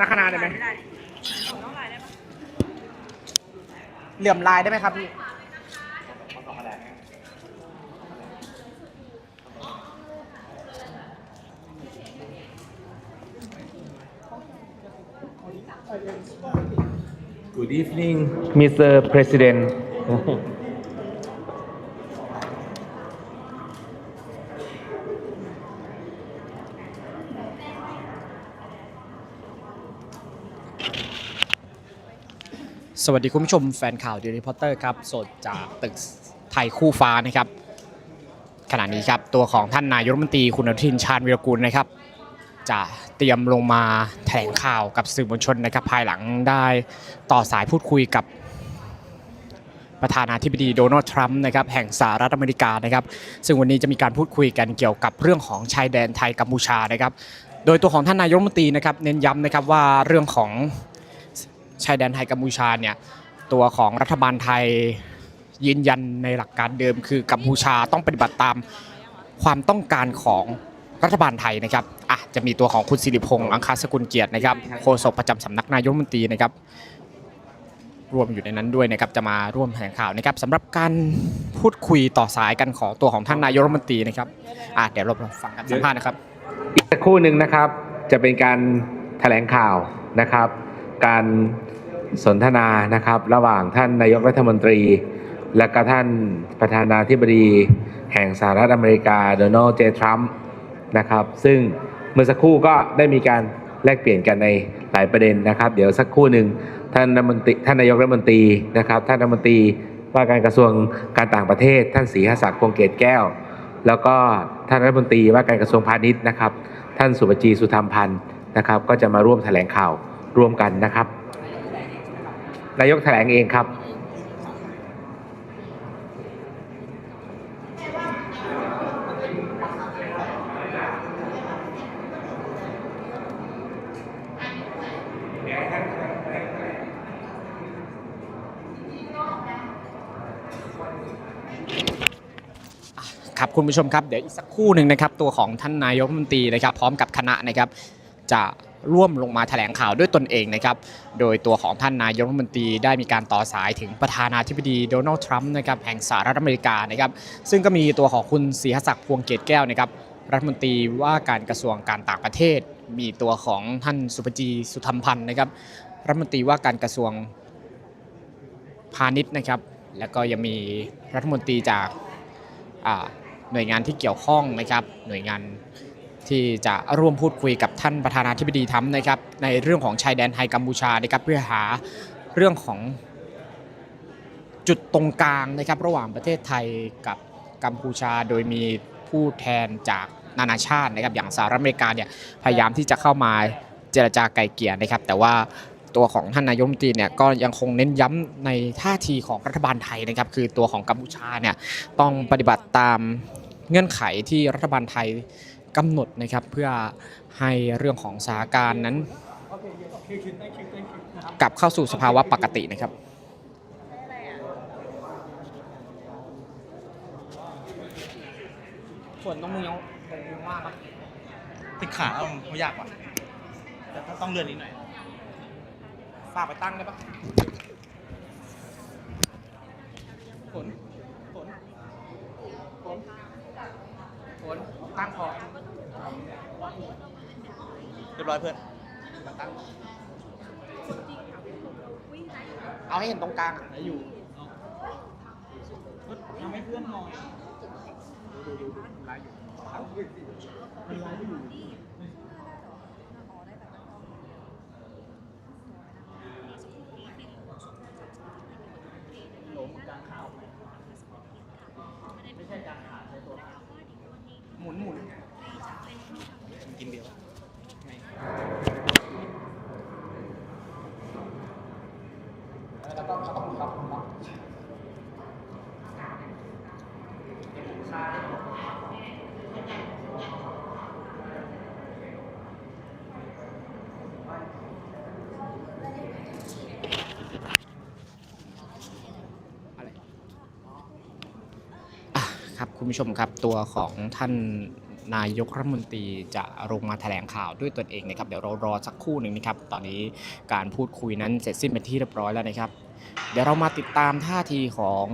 นักขนาดได้ไหมไม่ได้น้องลายได้ปะเหลื่อมลายได้ไหมครับพี่ Good evening, Mr. President. วัสดีคุณผู้ชมแฟนข่าวเดลิพอตเตอร์ครับ สดจากตึกไทยคู่ฟ้านะครับ ขณะนี้ครับตัวของท่านนายกรัฐมนตรีคุณอนุทินชาญวิรกูลนะครับ จะเตรียมลงมาแถลงข่าวกับสื่อมวลชนนะครับ ภายหลังได้ต่อสายพูดคุยกับประธานาธิบดีโดนัลด์ทรัมป์นะครับแห่งสหรัฐอเมริกานะครับ ซึ่งวันนี้จะมีการพูดคุยกันเกี่ยวกับเรื่องของชายแดนไทยกัมพูชานะครับ โดยตัวของท่านนายกรัฐมนตรีนะครับเน้นย้ำนะครับว่าเรื่องของ ชายแดนไทยกัมพูชาเนี่ยตัวของรัฐบาลไทยยืนยันในหลักการเดิม คือกัมพูชาต้องปฏิบัติตามความต้องการของรัฐบาลไทยนะครับอะจะมีตัวของคุณสิริพงษ์อังคารสกุลเกียรตินะครับโฆษกประจำสำนักนายกรัฐมนตรีนะครับรวมอยู่ในนั้นด้วยนะครับจะมาร่วมแถลงข่าวนะครับสำหรับการพูดคุยต่อสายกันของตัวของท่านนายกรัฐมนตรีนะครับอะเดี๋ยวเราฟังกันสัมภาษณ์นะครับอีกสักครู่หนึ่งนะครับจะเป็นการแถลงข่าวนะครับ การ สนทนานะครับ ระหว่างท่านนายกรัฐมนตรี และก็ท่านประธานาธิบดีแห่งสหรัฐอเมริกาโดนัลด์เจทรัมป์นะครับ ซึ่งเมื่อสักครู่ก็ได้มีการแลกเปลี่ยนกันในหลายประเด็นนะครับ เดี๋ยวสักครู่หนึ่งท่านรัฐมนตรีท่านนายกรัฐมนตรีนะครับ ท่านรัฐมนตรีว่าการกระทรวงการต่างประเทศ ท่านศรีหศักดิ์พวงเกตแก้ว แล้วก็ท่านรัฐมนตรีว่าการกระทรวงพาณิชย์นะครับ ท่านสุปจีสุธรรมพันธ์นะครับ ก็จะมาร่วมแถลงข่าวร่วมกันนะครับ นายกแถลงเองครับครับคุณผู้ชมครับเดี๋ยวอีกสักครู่หนึ่งนะครับ ตัวของท่านนายกรัฐมนตรีนะครับ พร้อมกับคณะนะครับจะ ร่วมลงมาแถลงข่าวด้วยตนเองนะครับ โดยตัวของท่านนายกรัฐมนตรีได้มีการต่อสายถึงประธานาธิบดีโดนัลด์ทรัมป์นะครับแห่งสหรัฐอเมริกานะครับ ซึ่งก็มีตัวของคุณศรีหศักดิ์พวงเกตแก้วนะครับรัฐมนตรีว่าการกระทรวงการต่างประเทศ มีตัวของท่านสุปจีสุธรรมพันธ์นะครับ รัฐมนตรีว่าการกระทรวงพาณิชย์นะครับ แล้วก็ยังมีรัฐมนตรีจากหน่วยงานที่เกี่ยวข้องนะครับ หน่วยงาน ที่จะร่วมพูดคุยกับท่านประธานาธิบดีทรัมนะครับในเรื่องของชายแดนไทยกัมพูชานะครับเพื่อหาเรื่องของจุดตรงกลางนะครับระหว่างประเทศไทยกับกัมพูชาโดยมีผู้แทนจากนานาชาตินะครับอย่างสหรัฐอเมริกาเนี่ยพยายามที่จะเข้ามาเจรจาไกลเกลี่ยนะครับ แต่ว่าตัวของท่านนายมนตรีเนี่ยก็ยังคงเน้นย้ำในท่าทีของรัฐบาลไทยนะครับ คือตัวของกัมพูชาเนี่ยต้องปฏิบัติตามเงื่อนไขที่รัฐบาลไทย กำหนดนะครับเพื่อให้เรื่องของสถานการณ์นั้น กลับเข้าสู่สภาวะปกตินะครับส่วนต้องมึงยังมึงว่าครับติดขาเอาไม่ยากกว่าแต่ต้องเลื่อนนิดหน่อยฝากไปตั้งได้ปะฝนฝนฝนฝนตั้งพอ รียบร้อยเพื่อนตั้งเอาให้เห็นตรงกลางอะอยู่ทำให้เพื่อนหน่อยหมุนหมุน กินเดียว แล้วก็เขาต้องหมุนครับครับ อะ คุณผู้ชมครับตัวของท่านนายกรัฐมนตรีจะลงมาแถลงข่าวด้วยตนเองนะครับเดี๋ยวเรารอสักครู่หนึ่งนะครับ ตอนนี้การพูดคุยนั้นเสร็จสิ้นเป็นที่เรียบร้อยแล้วนะครับ เดี๋ยวเรามาติดตามท่าทีของ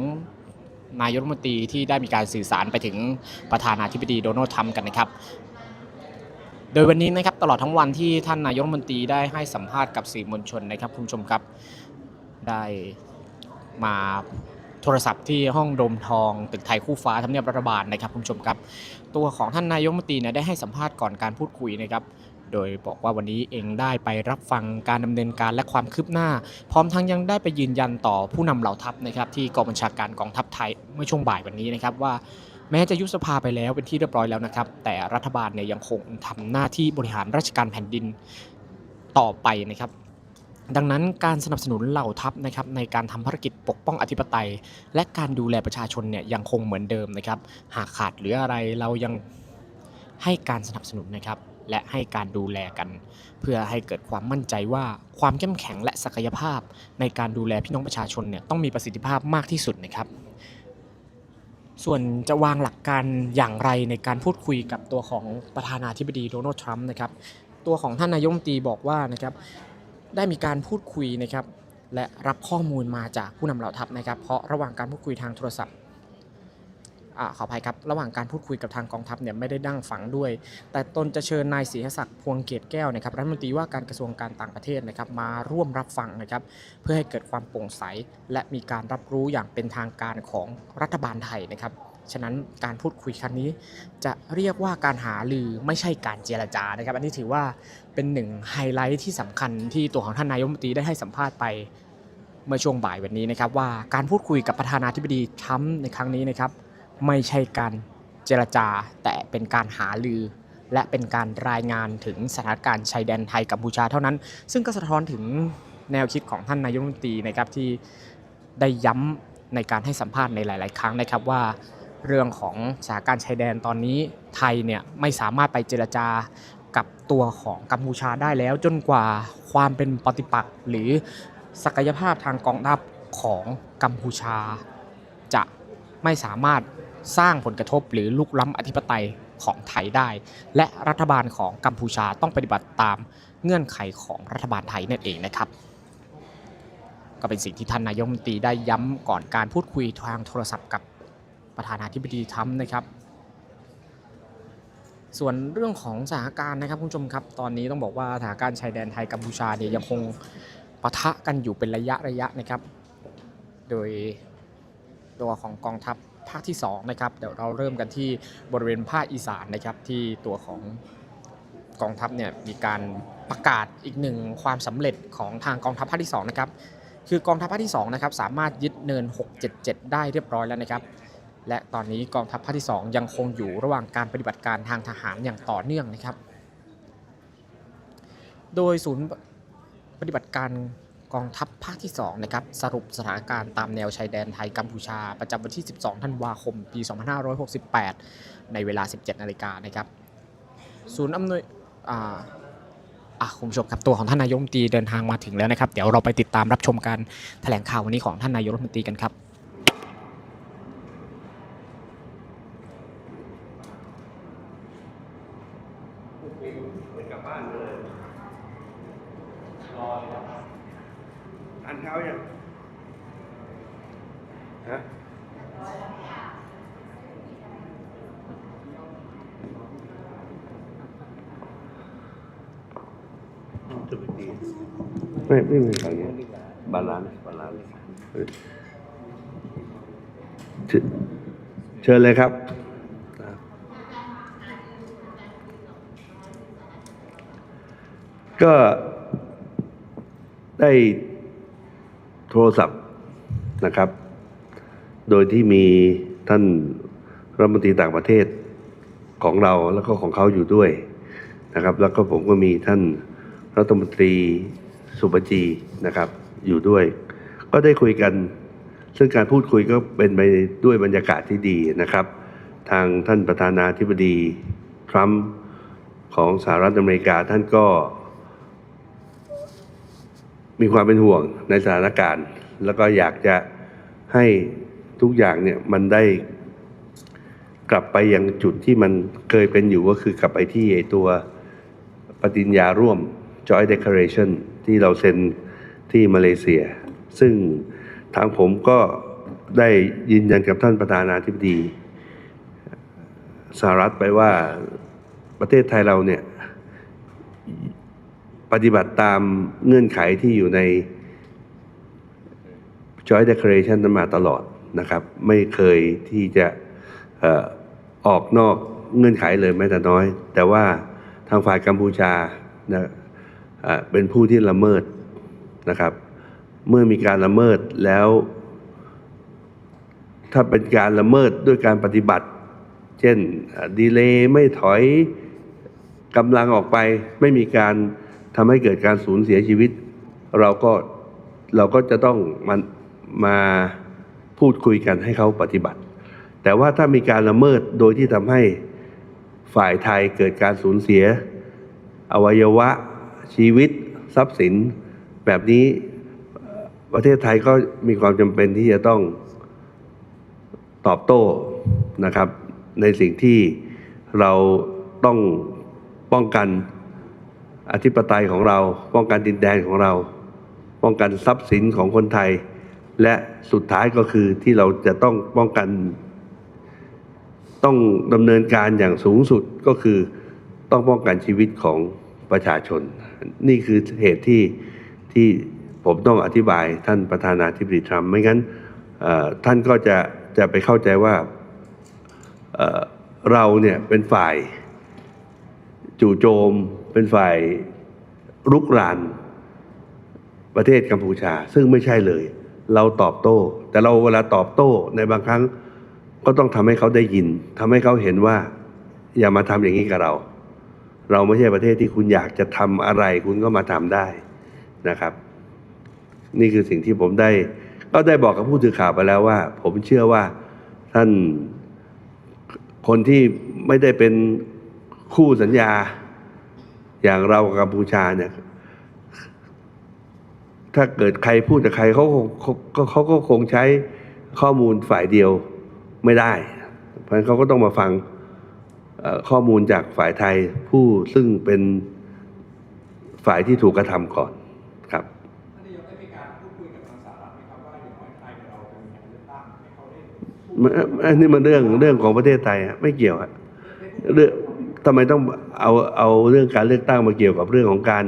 นายกรัฐมนตรีที่ได้มีการสื่อสารไปถึงประธานาธิบดีโดนัลด์ทรัมป์กันนะครับ โดยวันนี้นะครับตลอดทั้งวันที่ท่านนายกรัฐมนตรีได้ให้สัมภาษณ์กับสื่อมวลชนนะครับคุณผู้ชมครับได้มา โทรศัพท์ที่ห้องโดมทองตึกไทยคู่ฟ้าทำเนียบรัฐบาลนะครับคุณผู้ชมครับ ตัวของท่านนายกมนตรีเนี่ยได้ให้สัมภาษณ์ก่อนการพูดคุยนะครับโดยบอกว่าวันนี้เองได้ไปรับฟังการดำเนินการและความคืบหน้า พร้อมทั้งยังได้ไปยืนยันต่อผู้นำเหล่าทัพนะครับที่กองบัญชาการกองทัพไทยเมื่อช่วงบ่ายวันนี้นะครับว่าแม้จะยุบสภาไปแล้วเป็นที่เรียบร้อยแล้วนะครับ แต่รัฐบาลเนี่ยยังคงทำหน้าที่บริหารราชการแผ่นดินต่อไปนะครับ ดังนั้นการสนับสนุนเหล่าทัพนะครับในการทำภารกิจปกป้องอธิปไตย และการดูแลประชาชนเนี่ยยังคงเหมือนเดิมนะครับ หากขาดหรืออะไรเรายังให้การสนับสนุนนะครับ และให้การดูแลกัน เพื่อให้เกิดความมั่นใจว่าความเข้มแข็งและศักยภาพ ในการดูแลพี่น้องประชาชนเนี่ยต้องมีประสิทธิภาพมากที่สุดนะครับส่วนจะวางหลักการอย่างไรในการพูดคุยกับตัวของประธานาธิบดีโดนัลด์ทรัมป์นะครับ ตัวของท่านนายกรัฐมนตรีบอกว่านะครับ ได้มีการพูดคุยนะครับและรับข้อมูลมาจากผู้นำเหล่าทัพนะครับ เพราะระหว่างการพูดคุยทางโทรศัพท์อขออภัยครับ ระหว่างการพูดคุยกับทางกองทัพเนี่ยไม่ได้ดั้งฝังด้วย แต่ตนจะเชิญนายศรีศักดิ์พวงเกตแก้วนะครับรัฐมนตรีว่าการกระทรวงการต่างประเทศนะครับมาร่วมรับฟังนะครับ เพื่อให้เกิดความโปร่งใส และมีการรับรู้อย่างเป็นทางการของรัฐบาลไทยนะครับ ฉะนั้นการพูดคุยครั้งนี้ จะเรียกว่าการหาลือไม่ใช่การเจรจานะครับ อันนี้ถือว่าเป็นหนึ่งไฮไลท์ที่สำคัญที่ตัวของท่านนายกรัฐมนตรีได้ให้สัมภาษณ์ไปเมื่อช่วงบ่ายวันนี้นะครับ ว่าการพูดคุยกับประธานาธิบดีทรัมป์ในครั้งนี้นะครับ ไม่ใช่การเจรจา แต่เป็นการหาลือ และเป็นการรายงานถึงสถานการณ์ชายแดนไทยกัมพูชาเท่านั้น ซึ่งก็สะท้อนถึงแนวคิดของท่านนายกรัฐมนตรีนะครับที่ได้ย้ำในการให้สัมภาษณ์ในหลาย ๆ ครั้งนะครับว่า เรื่องของสถานการณ์ชายแดนตอนนี้ไทยเนี่ยไม่สามารถไปเจรจากับตัวของกัมพูชาได้แล้ว จนกว่าความเป็นปฏิปักษ์หรือศักยภาพทางกองทัพของกัมพูชา จะไม่สามารถสร้างผลกระทบหรือลุกล้ำอธิปไตยของไทยได้ และรัฐบาลของกัมพูชาต้องปฏิบัติตามเงื่อนไขของรัฐบาลไทยนั่นเองนะครับ ก็เป็นสิ่งที่ท่านนายกมนตรีได้ย้ำก่อนการพูดคุยทางโทรศัพท์กับ ประธานาธิบดีทรัมป์นะครับ ส่วนเรื่องของสถานการณ์นะครับคุณผู้ชมครับ ตอนนี้ต้องบอกว่าสถานการณ์ชายแดนไทยกัมพูชาเนี่ยยังคงปะทะกันอยู่เป็นระยะระยะนะครับ โดยตัวของกองทัพภาคที่2นะครับเดี๋ยวเราเริ่มกันที่บริเวณภาคอีสานนะครับที่ตัวของกองทัพเนี่ยมีการประกาศอีกหนึ่งความสำเร็จของทางกองทัพภาคที่2นะครับคือกองทัพภาคที่2นะครับสามารถยึดเนิน 677 ได้เรียบร้อยแล้วนะครับ และตอนนี้กองทัพภาคที่ 2 ยังคงอยู่ระหว่างการปฏิบัติการทางทหารอย่างต่อเนื่องนะครับ โดยศูนย์ปฏิบัติการกองทัพภาคที่2นะครับสรุปสถานการณ์ตามแนวชายแดนไทยกัมพูชา ประจำวันที่ 12 ธันวาคม ปี 2568 ในเวลา 17 นาฬิกานะครับศูนย์อำนวยอ่าอะคุณผู้ชมครับตัวของท่านนายกรัฐมนตรีเดินทางมาถึงแล้วนะครับ เดี๋ยวเราไปติดตามรับชมการแถลงข่าววันนี้ของท่านนายกรัฐมนตรีกันครับ ทานข้าวยังฮะจะไปดีไม่ไม่มีอะไรเงี้ยบาลานซ์บาลานซ์เชิญเชิญเลยครับ ก็ได้โทรศัพท์นะครับ โดยที่มีท่านรัฐมนตรีต่างประเทศของเราแล้วก็ของเขาอยู่ด้วยนะครับ แล้วก็ผมก็มีท่านรัฐมนตรีสุปจีนะครับ อยู่ด้วย ก็ได้คุยกัน ซึ่งการพูดคุยก็เป็นไปด้วยบรรยากาศที่ดีนะครับ ทางท่านประธานาธิบดีทรัมป์ของสหรัฐอเมริกาท่านก็ มีความเป็นห่วงในสถานการณ์ แล้วก็อยากจะให้ทุกอย่างเนี่ยมันได้กลับไปยังจุดที่มันเคยเป็นอยู่ก็คือกลับไปที่ตัวปฏิญญาร่วม Joint Declaration ที่เราเซ็นที่มาเลเซีย ซึ่ง ทางผมก็ได้ยืนยันกับท่านประธานาธิบดีสหรัฐไปว่าประเทศไทยเราเนี่ยปฏิบัติตามเงื่อนไขที่อยู่ใน Joint Declaration นั้นมาตลอดนะครับ ไม่เคยที่จะออกนอกเงื่อนไขเลยแม้แต่น้อย แต่ว่าทางฝ่ายกัมพูชานะเป็นผู้ที่ละเมิดนะครับ เมื่อมีการละเมิดแล้ว ถ้าเป็นการละเมิดด้วยการปฏิบัติ เช่นดีเลย์ไม่ถอยกำลังออกไป ไม่มีการทำให้เกิดการสูญเสียชีวิต เราก็เราก็จะต้องมันมาพูดคุยกันให้เขาปฏิบัติ แต่ว่าถ้ามีการละเมิดโดยที่ทำให้ฝ่ายไทยเกิดการสูญเสีย อวัยวะชีวิต ทรัพย์สิน แบบนี้ ประเทศไทยก็มีความจำเป็นที่จะต้องตอบโต้นะครับ ในสิ่งที่เราต้องป้องกันอธิปไตยของเรา ป้องกันดินแดนของเรา ป้องกันทรัพย์สินของคนไทย และสุดท้ายก็คือที่เราจะต้องป้องกัน ต้องดำเนินการอย่างสูงสุดก็คือต้องป้องกันชีวิตของประชาชน นี่คือเหตุที่ที่ ผมต้องอธิบายท่านประธานาธิบดีทรัมป์ไม่งั้นท่านก็จะจะไปเข้าใจว่าเเราเนี่ยเป็นฝ่ายจู่โจม เป็นฝ่ายรุกรานประเทศกัมพูชา ซึ่งไม่ใช่เลย เราตอบโต้ แต่เราเวลาตอบโต้ในบางครั้งก็ต้องทำให้เขาได้ยินทำให้เขาเห็นว่า อย่ามาทำอย่างนี้กับเรา เราไม่ใช่ประเทศที่คุณอยากจะทำอะไร คุณก็มาทำได้นะครับ นี่คือสิ่งที่ผมได้ ก็ได้บอกกับผู้สื่อข่าวไปแล้วว่า ผมเชื่อว่าท่านคนที่ไม่ได้เป็นคู่สัญญา อย่างเรากับกัมพูชาเนี่ยถ้าเกิดใครพูดกับใครเขาคงเขาก็เขาก็คงใช้ข้อมูลฝ่ายเดียวไม่ได้ เพราะฉะนั้นเขาก็ต้องมาฟังข้อมูลจากฝ่ายไทยผู้ซึ่งเป็นฝ่ายที่ถูกกระทำก่อนครับ มัน อันนี้มันเรื่องเรื่องของประเทศไทยไม่เกี่ยวอะเรื่องทำไมต้องเอาเอาเรื่องการเลือกตั้งมาเกี่ยวกับเรื่องของการ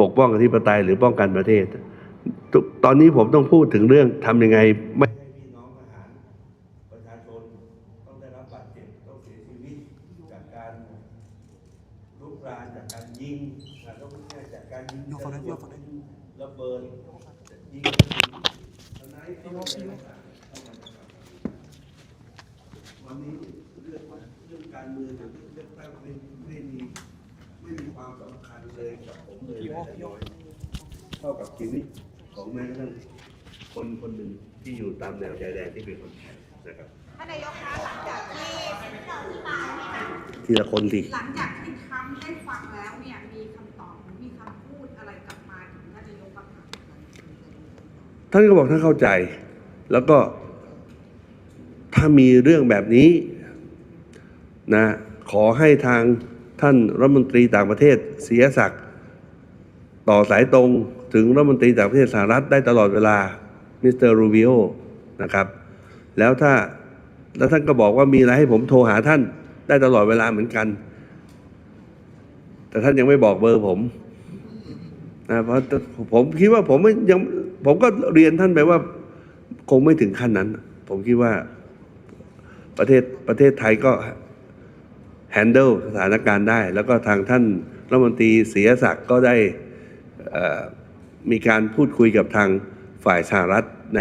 ปกป้องอธิปไตยหรือป้องกันประเทศตอนนี้ผมต้องพูดถึงเรื่องทำยังไงไม่ให้พี่น้องทหารประชาชนต้องได้รับบาดเจ็บต้องเสียชีวิตจากการลุกรานจากการยิงนะต้องแค่จากการยิงจรวดยิงระเบิดยิงทนายที่เราเป็นต่าง ๆวันนี้เรื่องเรื่องการเมืองกับเรื่องเลือกตั้งไม่ไม่มีไม่มีความสำคัญเลยกับผมเลยแม้แต่น้อยเท่ากับชีวิตของแม้กระทั่งคนคนหนึ่งที่อยู่ตามแนวชายแดนที่เป็นคนไทยนะครับ ท่านนายกคะหลังจากที่ทีละคนสิหลังจากที่ทรัมป์ได้ฟังแล้วเนี่ยมีคำตอบหรือมีคำพูดอะไรกลับมาถึงท่านนายกบ้างคะท่านก็บอกท่านเข้าใจ แล้วก็ ถ้ามีเรื่องแบบนี้นะขอให้ทางท่านรัฐมนตรีต่างประเทศเสียศักดิ์ต่อสายตรงถึงรัฐมนตรีต่างประเทศสหรัฐได้ตลอดเวลามิสเตอร์รูบิโอนะครับ แล้วถ้าแล้วท่านก็บอกว่ามีอะไรให้ผมโทรหาท่านได้ตลอดเวลาเหมือนกัน แต่ท่านยังไม่บอกเบอร์ผมนะเพราะผมคิดว่าผมไม่ยังผมก็เรียนท่านไปว่า คงไม่ถึงขั้นนั้น ผมคิดว่า ประเทศประเทศไทยก็ handle สถานการณ์ได้ แล้วก็ทางท่านรัฐมนตรีเสียศักดิ์ก็ได้เอ่อมีการพูดคุยกับทางฝ่ายสหรัฐใน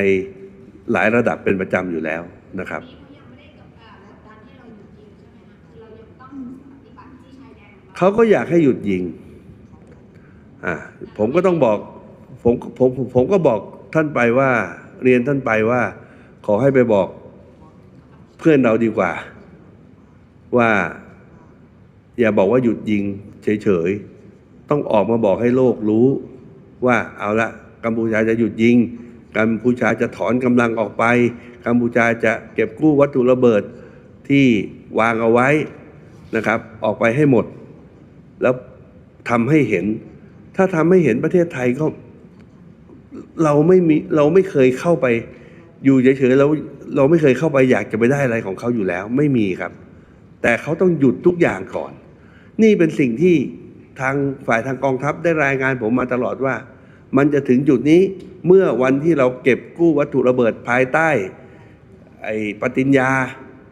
หลายระดับเป็นประจำอยู่แล้วนะครับเขาก็อยากให้หยุดยิงอ่าผมก็ต้องบอกผมผมผมผมก็บอกท่านไปว่าเรียนท่านไปว่า ขอให้ไปบอก เพื่อนเราดีกว่า ว่า อย่าบอกว่าหยุดยิงเฉยๆ ต้องออกมาบอกให้โลกรู้ ว่าเอาละกัมพูชาจะหยุดยิง กัมพูชาจะถอนกำลังออกไป กัมพูชาจะเก็บกู้วัตถุระเบิดที่ที่วางเอาไว้นะครับ ออกไปให้หมด แล้วทำให้เห็น ถ้าทำให้เห็นประเทศไทยก็เราไม่มีเราไม่เคยเข้าไป อยู่เฉยๆแล้วเราไม่เคยเข้าไปอยากจะไปได้อะไรของเขาอยู่แล้ว ไม่มีครับ แต่เขาต้องหยุดทุกอย่างก่อน นี่เป็นสิ่งที่ทางฝ่ายทางกองทัพได้รายงานผมมาตลอดว่า มันจะถึงจุดนี้เมื่อวันที่เราเก็บกู้วัตถุระเบิดภายใต้ไอ้ปฏิญญา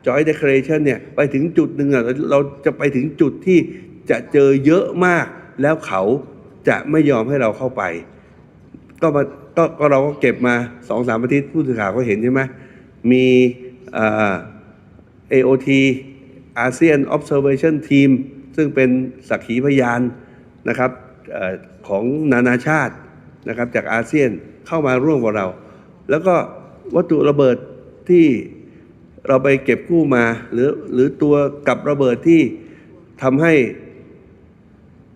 Joint Declaration เนี่ยไปถึงจุดหนึ่งเราจะไปถึงจุดที่จะเจอเยอะมาก แล้วเขาจะไม่ยอมให้เราเข้าไป ก็มา ก็ก็เราก็เก็บมาสองสามอาทิตย์ผู้สื่อข่าวก็เห็นใช่ไหมมีเอ่อ AOT ASEAN Observation Team ซึ่งเป็นสักขีพยานนะครับอของนานาชาตินะครับจากอาเซียนเข้ามาร่วมกับเรา แล้วก็วัตถุระเบิดที่เราไปเก็บกู้มา หรือหรือตัวกับระเบิดที่ทำให้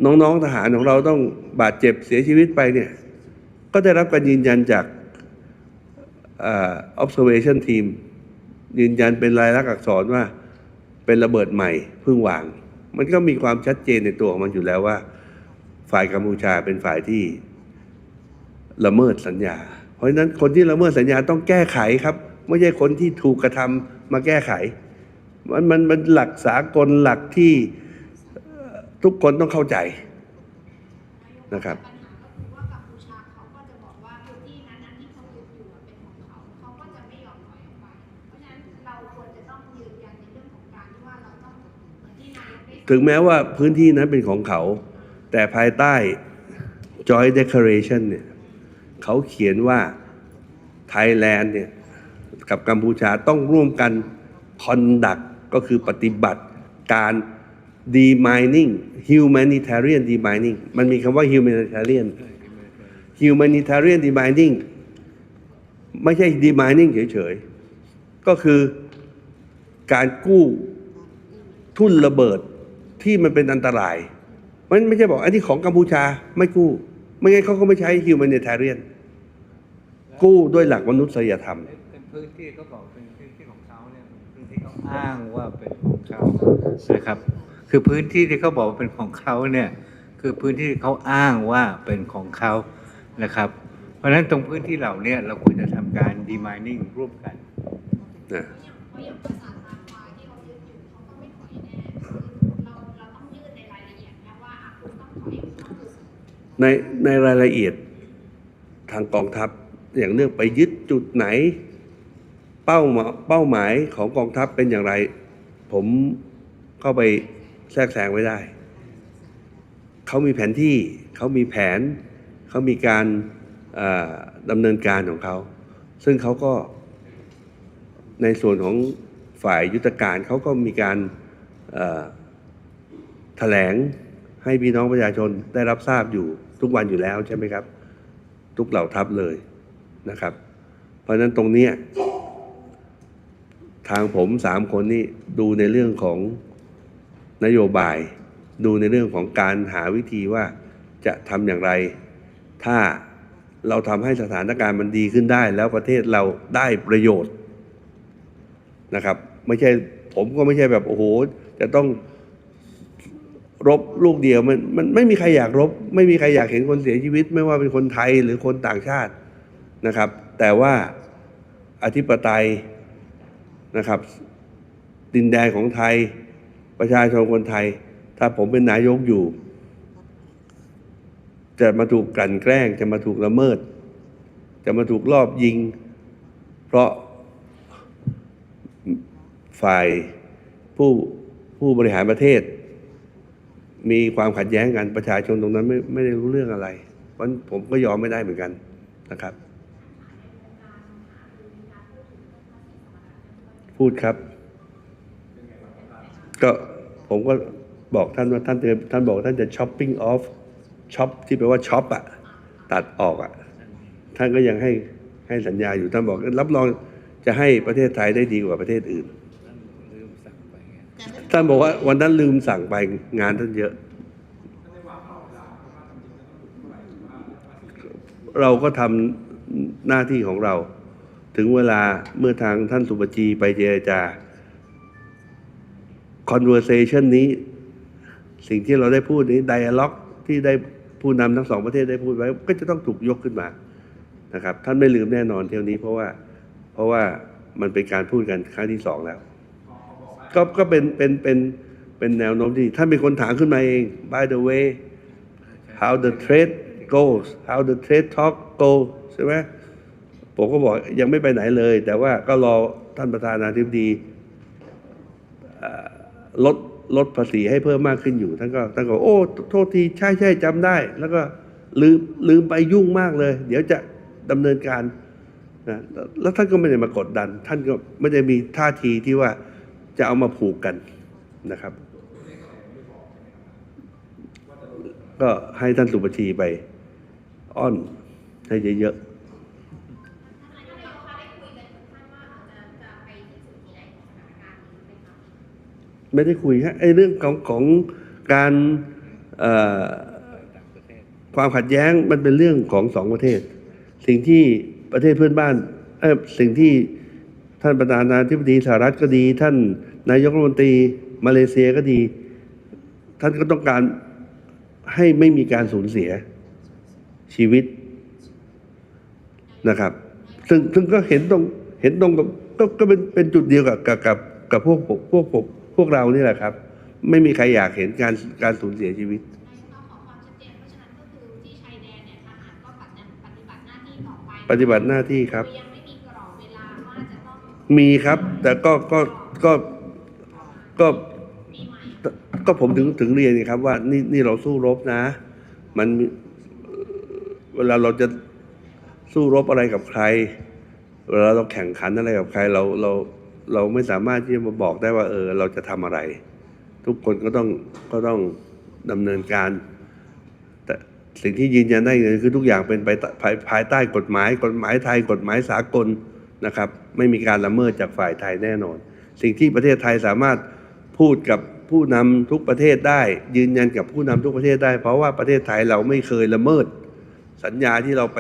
น้องๆทหารของเราต้องบาดเจ็บเสียชีวิตไปเนี่ย ก็ได้รับการยืนยันจาก observation team ยืนยันเป็นลายลักษณ์อักษรว่าเป็นระเบิดใหม่เพิ่งวาง มันก็มีความชัดเจนในตัวของมันอยู่แล้วว่า ฝ่ายกัมพูชาเป็นฝ่ายที่ละเมิดสัญญา เพราะฉะนั้นคนที่ละเมิดสัญญาต้องแก้ไขครับ ไม่ใช่คนที่ถูกกระทำมาแก้ไข มันมันมันหลักสากลหลักที่ทุกคนต้องเข้าใจนะครับ ถึงแม้ว่าพื้นที่นั้นเป็นของเขา แต่ภายใต้ Joint Declaration เนี่ยเขาเขียนว่าไทยแลนด์เนี่ยกับกัมพูชาต้องร่วมกัน conduct ก็คือปฏิบัติการ demining humanitarian demining มันมีคำว่า humanitarian humanitarian demining ไม่ใช่ demining เฉยๆ ก็คือการกู้ทุ่นระเบิด ที่มันเป็นอันตราย มันไม่ใช่บอกอันนี้ของกัมพูชาไม่กู้ ไม่งั้นเขาก็ไม่ใช้ humanitarian กู้ด้วยหลักมนุษยธรรม เป็นพื้นที่เขาบอกเป็นพื้นที่ของเขาเนี่ยเป็นพื้นที่เขาอ้างว่าเป็นของเขานะครับ คือพื้นที่ที่เขาบอกว่าเป็นของเขาเนี่ยคือพื้นที่ที่เขาอ้างว่าเป็นของเขานะครับ เพราะฉะนั้นตรงพื้นที่เหล่าเนี้เราควรจะทำการ demining ร่วมกันนะ ในในรายละเอียดทางกองทัพอย่างเรื่องไปยึดจุดไหน เป้าหมายเป้าหมายของกองทัพเป็นอย่างไร ผมเข้าไปแทรกแซงไว้ได้ เขามีแผนที่เขามีแผน เขามีการดำเนินการของเขา ซึ่งเขาก็ในส่วนของฝ่ายยุทธการเขาก็มีการเอ่อแถลงให้พี่น้องประชาชนได้รับทราบอยู่ ทุกวันอยู่แล้วใช่ไหมครับ ทุกเหล่าทัพเลยนะครับ เพราะฉะนั้นตรงเนี้ยทางผมสามคนนี่ดูในเรื่องของนโยบาย ดูในเรื่องของการหาวิธีว่าจะทำอย่างไร ถ้าเราทำให้สถานการณ์มันดีขึ้นได้ แล้วประเทศเราได้ประโยชน์นะครับ ไม่ใช่ผมก็ไม่ใช่แบบโอ้โหจะต้อง รบลูกเดียวมันมันไม่มีใครอยากรบ ไม่มีใครอยากเห็นคนเสียชีวิต ไม่ว่าเป็นคนไทยหรือคนต่างชาตินะครับ แต่ว่าอธิปไตยนะครับ ดินแดนของไทย ประชาชนคนไทย ถ้าผมเป็นนายกอยู่ จะมาถูกกลั่นแกล้ง จะมาถูกละเมิด จะมาถูกลอบยิง เพราะฝ่ายผู้ผู้บริหารประเทศ มีความขัดแย้งกันประชาชนตรงนั้นไม่ไม่ได้รู้เรื่องอะไร เพราะผมก็ยอมไม่ได้เหมือนกันนะครับ พูดครับ ก็ผมก็บอกท่านว่าท่านจะท่านบอกท่านจะช้อปปิ้งออฟช็อปที่แปลว่าช็อปอะตัดออกอะท่านก็ยังให้ให้สัญญาอยู่ท่านบอกรับรองจะให้ประเทศไทยได้ดีกว่าประเทศอื่น ท่านบอกว่าวันนั้นลืมสั่งไปงานท่านเยอะ เราก็ทำหน้าที่ของเรา ถึงเวลาเมื่อทางท่านสุปจีไปเจรจา conversation นี้ สิ่งที่เราได้พูดนี้ dialogue ที่ได้ผู้นำทั้งสองประเทศได้พูดไว้ ก็จะต้องถูกยกขึ้นมานะครับ ท่านไม่ลืมแน่นอนเที่ยวนี้เพราะว่า เพราะว่ามันเป็นการพูดกันครั้งที่สองแล้ว ก็ก็เป็นเป็นเป็นเป็นแนวโน้มที่ท่านเป็นคนถามขึ้นมาเอง by the way how the trade goes how the trade talk go ใช่ไหมผมก็บอกยังไม่ไปไหนเลย แต่ว่าก็รอท่านประธานาธิบดีลดลดภาษีให้เพิ่มมากขึ้นอยู่ ท่านก็ท่านก็โอ้ โทษทีใช่ใช่จำได้ แล้วก็ลืมลืมไปยุ่งมากเลย เดี๋ยวจะดำเนินการนะแล้วท่านก็ไม่ได้มากดดัน ท่านก็ไม่ได้มีท่าทีที่ว่า จะเอามาผูกกันนะครับ ก็ให้ท่านสุปชีไป อ้อนให้เยอะๆไม่ได้คุยฮะไอ้เรื่องของของการความขัดแย้งมันเป็นเรื่องของสองประเทศ สิ่งที่ประเทศเพื่อนบ้านเออสิ่งที่ ท่านประธานาธิบดีสหรัฐก็ดี ท่านนายกรัฐมนตรีมาเลเซียก็ดี ท่านก็ต้องการให้ไม่มีการสูญเสียชีวิตนะครับ ซึ่งซึ่งก็เห็นตรงเห็นตรงกับก็ก็เป็นเป็นจุดเดียวกับกับกับกับพวกผมพวกผมพวกเรานี่แหละครับ ไม่มีใครอยากเห็นการการสูญเสียชีวิตในข้อขอความชัดเจนเพราะฉะนั้นก็คือที่ชายแดนเนี่ยทหารก็ปฏิบัติหน้าที่ต่อไปปฏิบัติหน้าที่ครับ มีครับ แต่ก็ก็ก็ก็ก็ผมถึงถึงเรียนไงครับ ว่านี่นี่เราสู้รบนะ มันเวลาเราจะสู้รบอะไรกับใคร เวลาเราแข่งขันอะไรกับใคร เราเราเราไม่สามารถที่จะมาบอกได้ว่า เออ เราจะทำอะไร ทุกคนก็ต้องก็ต้องดำเนินการ แต่สิ่งที่ยืนยันได้เลยคือทุกอย่างเป็นไปภายภายใต้กฎหมาย กฎหมายไทยกฎหมายสากลนะครับ ไม่มีการละเมิดจากฝ่ายไทยแน่นอน สิ่งที่ประเทศไทยสามารถพูดกับผู้นำทุกประเทศได้ ยืนยันกับผู้นำทุกประเทศได้ เพราะว่าประเทศไทยเราไม่เคยละเมิด สัญญาที่เราไป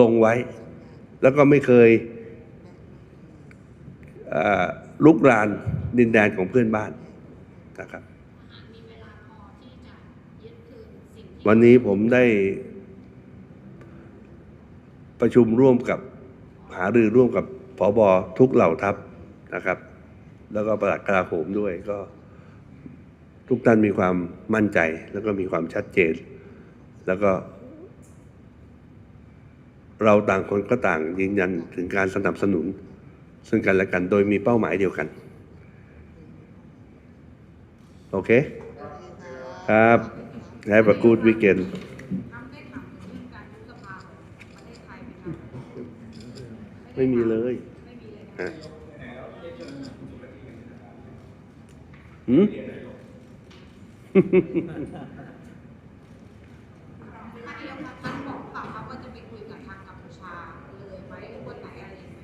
ลงไว้ แล้วก็ไม่เคยลุกรานดินแดนของเพื่อนบ้านนะครับวันนี้ผมได้ประชุมร่วมกับ หารือร่วมกับผอบอทุกเหล่าทัพนะครับ แล้วก็ประหลัดกลาโหมด้วยก็ ทุกท่านมีความมั่นใจ แล้วก็มีความชัดเจน แล้วก็ เราต่างคนก็ต่างยืนยันถึงการสนับสนุน ซึ่งกันและกันโดยมีเป้าหมายเดียวกัน โอเค ครับ Have a good weekend ทำได้ถามถึงเรื่องการยุบสภาของประเทศไทยไหมคะ ไม่มีเลยไม่มีเลยฮะหืม ท่านนายกคะท่านบอกเปล่าครับว่าจะไปคุยกับทางกัมพูชาเลยไหมวันไหนอะไรยังไง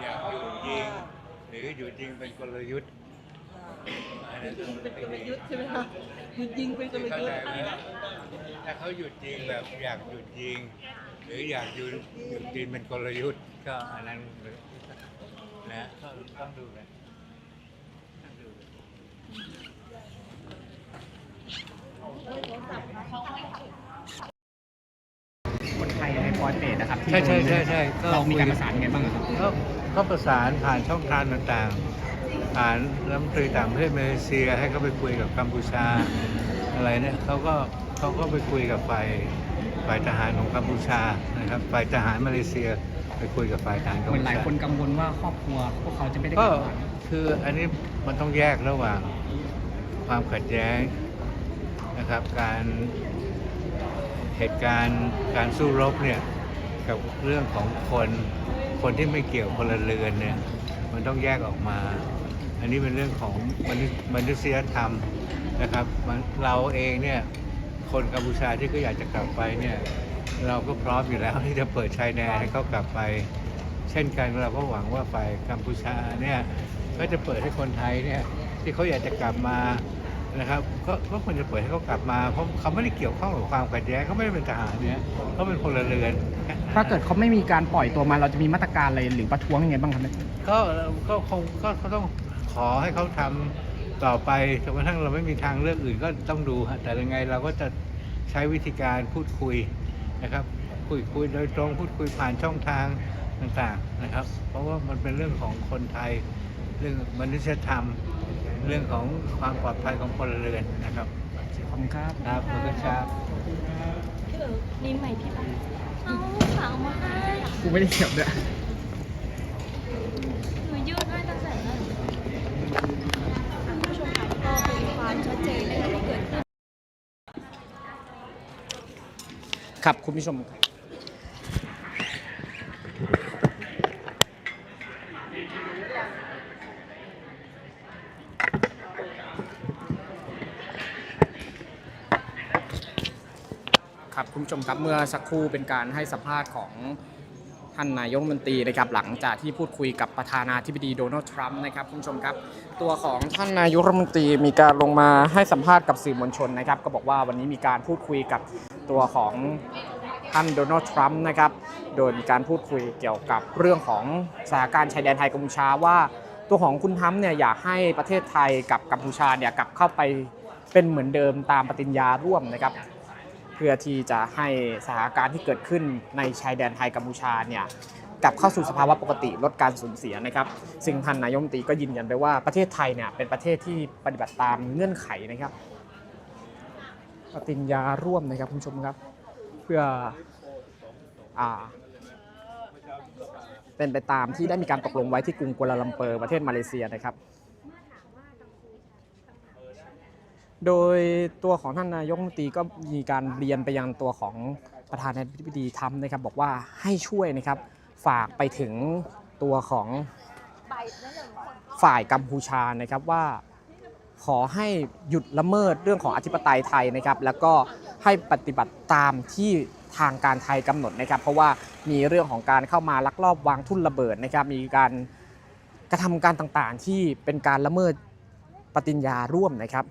อยากอยู่จริงหรืออยู่จริงเป็นก ลยุทธ์เป็นกลยุทธ์ใช่ไหมคะหยุดยิงเป็นกลยุทธ์ถ้าเขาหยุดจริงแบบอยากหยุดจริง หรืออยากหยุดหยุดจริงเป็นกลยุทธ์ก็อันนั้นนะก็ต้องดูนะต้องดูคนไทยในฟอนเดตนะครับที่ใช่ใช่ใช่ใช่ก็เรามีการประสานยังไงบ้างครับ ก็ก็ประสานผ่านช่องทางต่างๆผ่านรัฐมนตรีต่างประเทศมาเลเซีย ให้เขาไปคุยกับกัมพูชาอะไรเนี่ยเขาก็เขาก็ไปคุยกับฝ่ายฝ่ายทหารของกัมพูชานะครับฝ่ายทหารมาเลเซีย ไปคุยกับฝ่ายทหารกัมเหมืพูอนหลายชาคนกังวลว่าครอบครัวพวกเขาจะไม่ได้กก็ลับบ้านคืออันนี้มันต้องแยกระหว่างความขัดแย้งนะครับ การเหตุการณ์การสู้รบเนี่ยกับเรื่องของคนคนที่ไม่เกี่ยวพลเรือนเนี่ยมันต้องแยกออกมา อันนี้เป็นเรื่องของมนุษยมนุษยธรรมนะครับมันเราเองเนี่ยคนกัมพูชาที่ก็อยากจะกลับไปเนี่ยเราก็พร้อมอยู่แล้วที่จะเปิดชายแดนให้เขากลับไป เช่นกันเราก็หวังว่าฝ่ายกัมพูชาเนี่ยก็จะเปิดให้คนไทยเนี่ยที่เขาอยากจะกลับมานะครับก็ก็ควรจะเปิดให้เขากลับมาเพราะเขาไม่ได้เกี่ยวข้องกับความขัดแย้งเขาไม่ได้เป็นทหารเนี่ยเขาเป็นพลเรือน ถ้าเกิดเขาไม่มีการปล่อยตัวมาเราจะมีมาตรการอะไรหรือประท้วงยังไงบ้างครับเนี่ยก็ก็คงก็ก็ต้อง ขอให้เขาทำต่อไปจนกระทั่งเราไม่มีทางเลือกอื่นก็ต้องดูฮะแต่ยังไงเราก็จะใช้วิธีการพูดคุยนะครับคุยคุยโดยตรงพูดคุยผ่านช่องทางต่างๆนะครับ เพราะว่ามันเป็นเรื่องของคนไทยเรื่องมนุษยธรรม เรื่องของความปลอดภัยของพลเรือนนะครับขอบคุณครับครับคุณกระชาพี่เอ๋ลิ้นใหม่พี่ปะเอาฝากมาให้กูไม่ได้เขียนด้วย หนูยืดให้ตั้งแต่นั้นคุณผู้ชมค่ะก็เป็น ความชัดเจนนะคะที่เกิดขึ้น ครับคุณผู้ชมครับครับคุณผู้ชมครับเมื่อสักครู่เป็นการให้สัมภาษณ์ของ ท่านนายกรัฐมนตรีนะครับหลังจากที่พูดคุยกับประธานาธิบดีโดนัลด์ทรัมป์นะครับคุณผู้ชมครับตัวของท่านนายกรัฐมนตรีมีการลงมาให้สัมภาษณ์กับสื่อมวลชนนะครับก็บอกว่าวันนี้มีการพูดคุยกับตัวของท่านโดนัลด์ทรัมป์นะครับโดยมีการพูดคุยเกี่ยวกับเรื่องของสถานการณ์ชายแดนไทยกัมพูชาว่าตัวของคุณทรัมเนี่ยอยากให้ประเทศไทยกับกัมพูชาเนี่ยกลับเข้าไปเป็นเหมือนเดิมตามปฏิญญาร่วมนะครับ เพื่อที่จะให้สถานการณ์ที่เกิดขึ้นในชายแดนไทยกัมพูชาเนี่ยกลับเข้าสู่สภาวะปกติลดการสูญเสียนะครับ ซึ่งท่านนายมตรีก็ยืนยันไปว่าประเทศไทยเนี่ยเป็นประเทศที่ปฏิบัติตามเงื่อนไขนะครับปฏิญญาร่วมนะครับคุณผู้ชมครับ เพื่ออ่าเป็นไปตามที่ได้มีการตกลงไว้ที่กรุงกัวลาลัมเปอร์ประเทศมาเลเซียนะครับ โดยตัวของท่านนายกรัฐมนตรีก็มีการเรียนไปยังตัวของประธานาธิบดีทรัมป์นะครับ บอกว่าให้ช่วยนะครับฝากไปถึงตัวของฝ่ายกัมพูชานะครับว่าขอให้หยุดละเมิดเรื่องของอธิปไตยไทยนะครับ แล้วก็ให้ปฏิบัติตามที่ทางการไทยกำหนดนะครับ เพราะว่ามีเรื่องของการเข้ามาลักลอบวางทุ่นระเบิดนะครับ มีการกระทำการต่างๆ ที่เป็นการละเมิดปฏิญญาร่วมนะครับ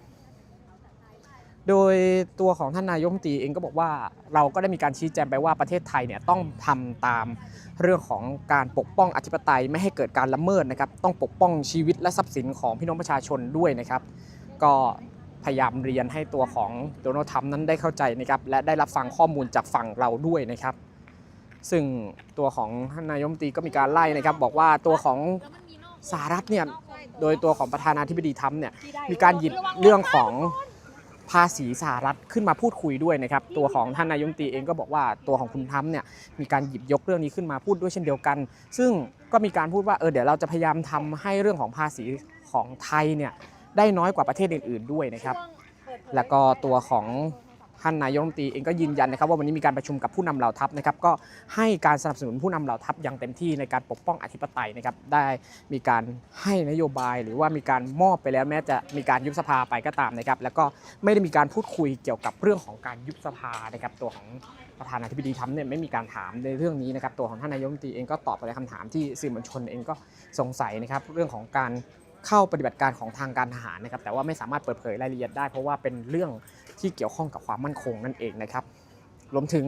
โดยตัวของท่านนายกรัฐมนตรีเองก็บอกว่าเราก็ได้มีการชี้แจงไปว่าประเทศไทยเนี่ยต้องทำตามเรื่องของการปกป้องอธิปไตยไม่ให้เกิดการละเมิดนะครับต้องปกป้องชีวิตและทรัพย์สินของพี่น้องประชาชนด้วยนะครับ ก็พยายามเรียนให้ตัวของโดนัลด์ทรัมป์นั้นได้เข้าใจนะครับและได้รับฟังข้อมูลจากฝั่งเราด้วยนะครับ ซึ่งตัวของท่านนายกรัฐมนตรีก็มีการไล่นะครับ บอกว่าตัวของสหรัฐเนี่ยโดยตัวของประธานาธิบดีทรัมป์เนี่ยมีการหยิบเรื่องของ ภาษีสหรัฐขึ้นมาพูดคุยด้วยนะครับ ตัวของท่านนายกรัฐมนตรีเองก็บอกว่าตัวของคุณทรัมป์เนี่ยมีการหยิบยกเรื่องนี้ขึ้นมาพูดด้วยเช่นเดียวกัน ซึ่งก็มีการพูดว่าเออเดี๋ยวเราจะพยายามทำให้เรื่องของภาษีของไทยเนี่ยได้น้อยกว่าประเทศอื่น ๆด้วยนะครับ แล้วก็ตัวของ ท่านนายกรัฐมนตรีเองก็ยืนยันนะครับว่าวันนี้มีการประชุมกับผู้นำเหล่าทัพนะครับก็ให้การสนับสนุนผู้นำเหล่าทัพอย่างเต็มที่ในการปกป้องอธิปไตยนะครับได้มีการให้นโยบายหรือว่ามีการมอบไปแล้วแม้จะมีการยุบสภาไปก็ตามนะครับแล้วก็ไม่ได้มีการพูดคุยเกี่ยวกับเรื่องของการยุบสภานะครับตัวของประธานาธิบดีทรัมป์เนี่ยไม่มีการถามในเรื่องนี้นะครับตัวของท่านนายกรัฐมนตรีเองก็ตอบไปในคำถามที่สื่อมวลชนเองก็สงสัยนะครับเรื่องของการ เข้าปฏิบัติการของทางการทหารนะครับ แต่ว่าไม่สามารถเปิดเผยรายละเอียดได้ เพราะว่าเป็นเรื่องที่เกี่ยวข้องกับความมั่นคงนั่นเองนะครับ รวมถึง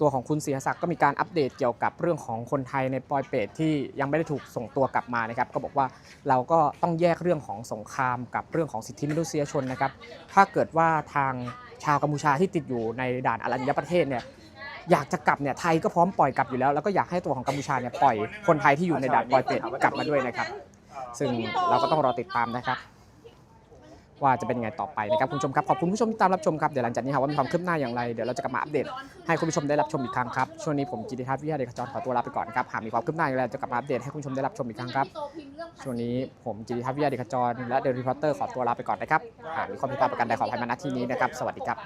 ตัวของคุณเสียศักดิ์ก็มีการอัปเดตเกี่ยวกับเรื่องของคนไทยในปอยเปตที่ยังไม่ได้ถูกส่งตัวกลับมานะครับ ก็บอกว่าเราก็ต้องแยกเรื่องของสงครามกับเรื่องของสิทธิมนุษยชนนะครับ ถ้าเกิดว่าทางชาวกัมพูชาที่ติดอยู่ในด่านอรัญญประเทศเนี่ยอยากจะกลับเนี่ยไทยก็พร้อมปล่อยกลับอยู่แล้ว แล้วก็อยากให้ตัวของกัมพูชาเนี่ยปล่อยคนไทยที่อยู่ในด่านปอยเปตกลับมาด้วยนะครับ ซึ่งเราก็ต้องรอติดตามนะครับ ว่าจะเป็นยังไงต่อไปนะครับคุณผู้ชมครับขอบคุณผู้ชมที่ตามรับชมครับเดี๋ยวหลังจากนี้หากว่ามีความคืบหน้าอย่างไรเดี๋ยวเราจะกลับมาอัปเดตให้คุณผู้ชมได้รับชมอีกครั้งครับช่วงนี้ผมจิติทัศน์วิทยาเดชจรขอตัวลาไปก่อนครับหากมีความคืบหน้าอย่างไรจะกลับมาอัปเดตให้คุณผู้ชมได้รับชมอีกครั้งครับช่วงนี้ผมจิติทัศน์วิทยาเดชจรและเดลิพอตเตอร์ขอตัวลาไปก่อนนะครับหากมีความผิดพลาดประการใดขออภัยมาณที่นี้นะครับสวัสดีครับ